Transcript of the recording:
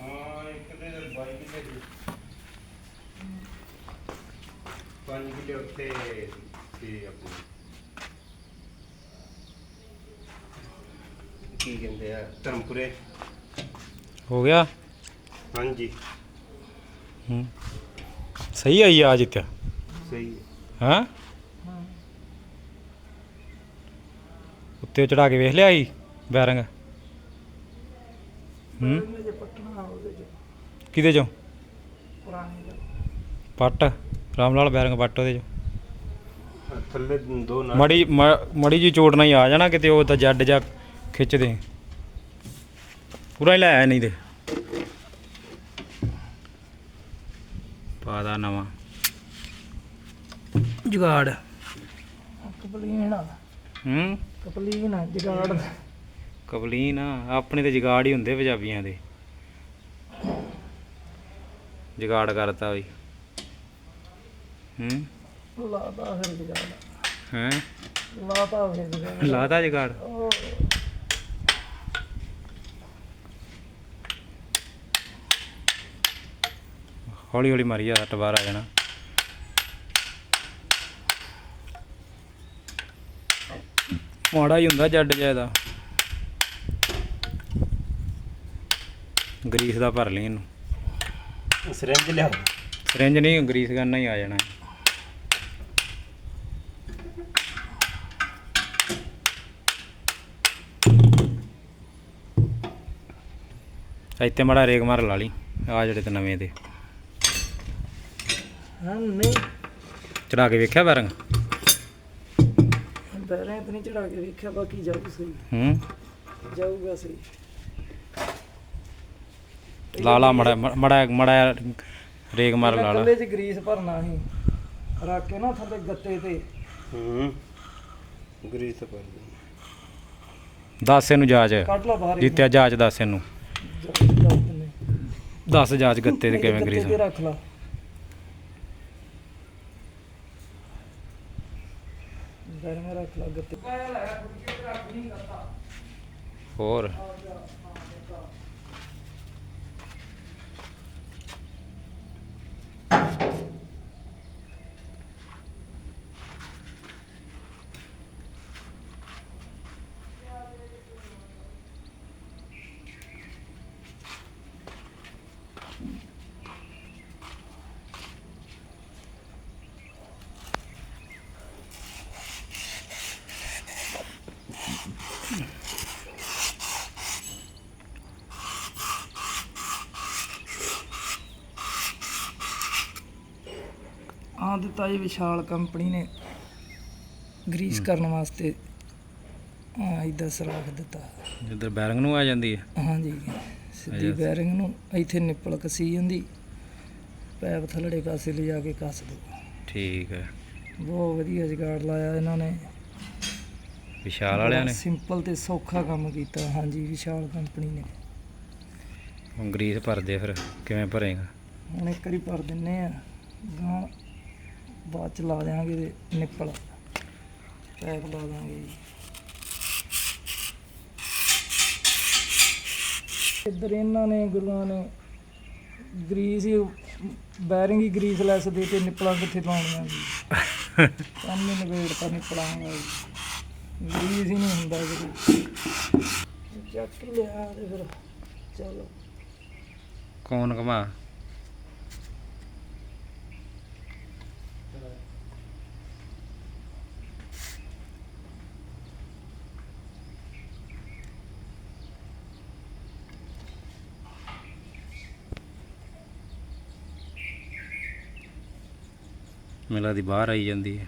ਹਾਂ ਇੱਕ ਤੇ 22 ਕਿੱਲੇ ਦੀ। 5 ਕਿੱਲੇ ਉੱਤੇ ਤੇ ਆਪਣੀ। ਕੀ ਕਹਿੰਦੇ ਆ ਧਰਮਪੁਰੇ। ਹੋ ਗਿਆ? ਹਾਂਜੀ। ਹੂੰ। ਸਹੀ ਆਈ ਆ ਜਿੱਤਿਆ ਸਹੀ। ਹੈ। ਹਾਂ? ਉੱਤੇ ਚੜਾ ਕੇ ਵੇਖ ਲਿਆ ਸੀ ਬੈਰੰਗ? ਹੂੰ? ਜੇ ਪੱਟਣਾ ਉਹਦੇ ਚ। ਕਿਹਦੇ ਚੋਂ? ਪੁਰਾਣੀ ਦਾ। ਪੱਟ। ਰਾਮ ਲਾਲ ਬੈਰੰਗ ਪੱਟ ਉਹਦੇ ਚੋਂ। ਆਹ ਥੱਲੇ ਦੋ ਨਾਲ। ਮੜੀ ਮ- ਮੜੀ ਜੀ ਚੋਟ ਨਹੀਂ ਆ ਜਾਣਾ ਕਿਤੇ ਉਹ ਤਾਂ ਜੱਡ ਜਾ ਖਿੱਚ ਦੇ। ਪੂਰਾ ਹੀ ਲਾਇਆ ਨਹੀਂ ਤੇ। ਪਾਦਾ ਨਵਾਂ। ਜੁਗਾੜ। ਕਪਲੀਨ ਆ ਹੂੰ? ਕਪਲੀਨ ਆ ਜਗਾੜ ਦਾ। ਕਬਲੀਨ ਆ ਆਪਣੇ ਤੇ ਜਗਾੜ ਹੀ ਹੁੰਦੇ ਪੰਜਾਬੀਆਂ ਦੇ। ਜਗਾੜ ਕਰਤਾ ਬਈ। ਹੂੰ? ਲਾਤਾ ਫਿਰ ਜਗਾੜ। ਹੈ? ਲਾਤਾ ਫਿਰ ਜਗਾੜ। ਲਾਤਾ ਜਗਾੜ? ਉਹ ਹੌਲੀ ਹੌਲੀ ਮਾਰੀ ਜਾ ਟਵਾਰ ਆ ਜਾਣਾ। ਮਾੜਾ ਹੀ ਹੁੰਦਾ ਜੱਡ ਜਾਇਦਾ ਗਰੀਸ ਦਾ ਭਰ ਲਈ ਇਹਨੂੰ। ਸਿਰੰਜ ਲਿਆਓ। ਸਿਰੰਜ ਨਹੀਂ ਗਰੀਸ ਕਰਨਾ ਹੀ ਆ ਜਾਣਾ। ਇੱਥੇ ਮੜਾ ਰੇਗ ਮਾਰ ਲਾ ਲਈ ਆ ਜਿਹੜੇ ਤੇ ਨਵੇਂ ਹਾਂ ਨਹੀਂ। ਚੜਾ ਕੇ ਵੇਖਿਆ ਬਰੰਗ? ਬੈਰੇ ਤੇ ਨਹੀਂ ਚੜਾ ਕੇ ਵੇਖਿਆ ਬਾਕੀ ਜਾਊ ਸਹੀ। ਹੂੰ। ਜਾਊਗਾ ਸਹੀ। ਲਾ ਲਾ ਮੜਾ ਮੜਾ ਮੜਾ ਰੇਗ ਮਾਰ ਲਾ ਲਾ। ਕੱਲੇ ਚ ਗਰੀਸ ਭਰਨਾ ਸੀ। ਰੱਖ ਕੇ ਨਾ ਥੱਲੇ ਗੱਤੇ ਤੇ। ਹੂੰ। ਗਰੀਸ ਪਰ ਦੱਸ ਇਹਨੂੰ ਜਾਚ। ਕੱਢ ਲਾ ਬਾਹਰ ਜਿੱਤਿਆ ਜਾਚ ਦੱਸ ਇਹਨੂੰ। ਇਹਨੂੰ। ਦੱਸ ਜਾਚ ਗੱਤੇ ਤੇ ਕਿਵੇਂ ਗਰੀਸ ਤੇ ਰੱਖ ਲਾ। ਬੈਰੇ ਮੈਂ ਰੱਖ ਲਾ ਗੱਤੇ। ਹੋਰ। ਆ ਦਿੱਤਾ ਜੀ ਵਿਸ਼ਾਲ ਕੰਪਨੀ ਨੇ ਗਰੀਸ ਕਰਨ ਵਾਸਤੇ ਆ ਇਦਾਂ ਸਰਾਖ ਦਿੱਤਾ। ਜਿੱਧਰ ਬੈਰੰਗ ਨੂੰ ਆ ਜਾਂਦੀ ਹੈ। ਹਾਂਜੀ ਸਿੱਧੀ। ਬੈਰਿੰਗ ਨੂੰ ਇੱਥੇ ਨਿੱਪਲ ਕਸੀ ਜਾਂਦੀ। ਪੈਪ ਥੱਲੜੇ ਪਾਸੇ ਲਿਜਾ ਕੇ ਕੱਸ ਦੋ। ਠੀਕ ਹੈ। ਬਹੁਤ ਵਧੀਆ ਜਗਾੜ ਲਾਇਆ ਇਹਨਾਂ ਨੇ। ਵਿਸ਼ਾਲ ਵਾਲਿਆਂ ਨੇ। ਸਿੰਪਲ ਤੇ ਸੌਖਾ ਕੰਮ ਕੀਤਾ। ਹਾਂਜੀ ਵਿਸ਼ਾਲ ਕੰਪਨੀ ਨੇ। ਹੁਣ ਗਰੀਸ ਭਰਦੇ ਫਿਰ ਕਿਵੇਂ ਭਰੇਗਾ? ਹੁਣ ਇੱਕ ਵਾਰੀ ਭਰ ਦਿੰਨੇ ਆ। ਗਾਂ ਬਾਅਦ ਚ ਲਾ ਇਹਦੇ ਨਿੱਪਲ। ਪੈਪ ਲਾ ਦਾਂਗੇ ਜੀ। ਇੱਧਰ ਇਹਨਾਂ ਨੇ ਗੁਰੂਆਂ ਨੇ ਗਰੀਸ ਹੀ ਬੈਰਿੰਗ ਹੀ ਗਰੀਸ ਲੈਸ ਦੇ ਤੇ ਨਿੱਪਲਾਂ ਕਿੱਥੇ ਲਾਉਣੀਆਂ ਜੀ? ਕੰਮ ਹੀ ਨਵੇੜ ਤਾਂ ਨਿੱਪਲਾਂ ਦਾ ਜੀ ਗਰੀਸ ਹੀ ਨਹੀਂ ਹੁੰਦਾ ਜੀ। ਚੱਕ ਲਿਆ ਤੇ ਫਿਰ ਚਲੋ। ਕੌਣ ਕਮਾ? ਮੇਲਾ ਦੀ ਬਾਹਰ ਆਈ ਜਾਂਦੀ ਹੈ।